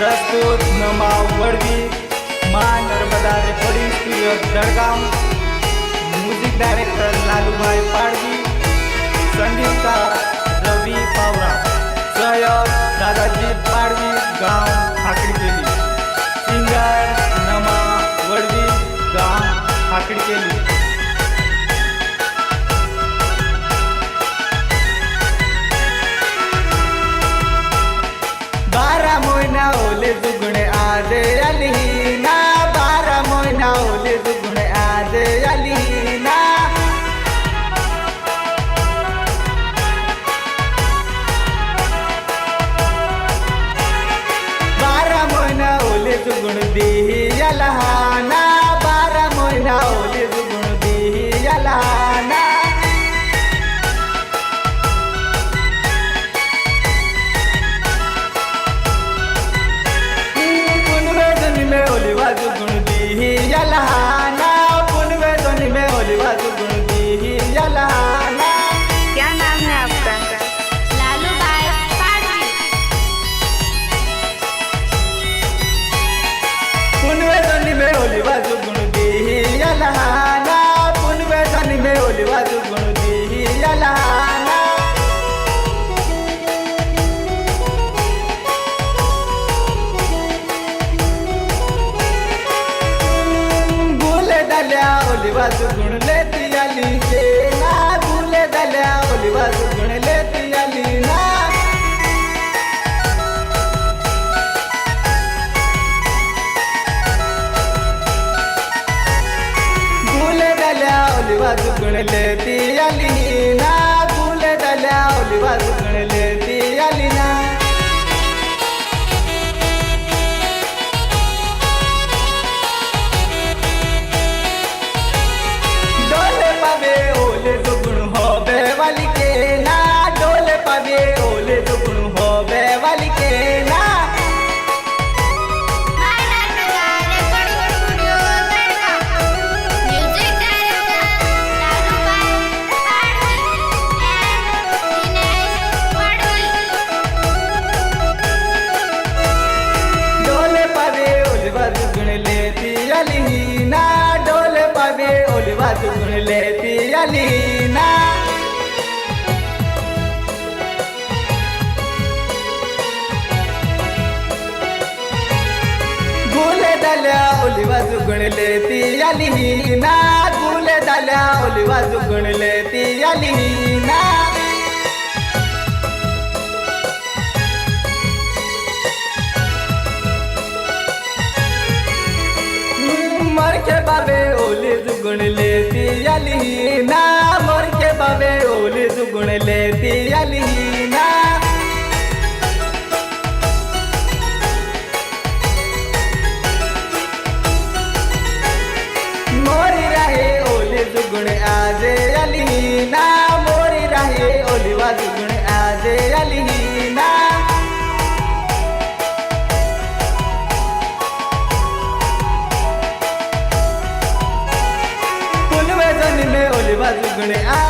रसपूर नमाव वडवी मा Narmada recording studio Jalgaon. Music director Lalubhai Padvi. संगीतकार रवी पावरा सहयोग दादाजी पाडवी गाव हाकडकेली सिंगर नमा वडवी गाव हाकडकेली be वाजू गुणले ती आली. ते ना गुले झाल्या ओली वाजू गुणले ती आली. ना ती तुरले पियाली ना. गुले दाल्या ओलिवा जुगणले पियाली ना. गुले दाल्या ओलिवा जुगणले पियाली ना. આજે અલી ના મોરી રાહે ઓલી બાજુ ગુણ આજે અલી ના પુનવે જન ઓલી બાજુ ગુણ આ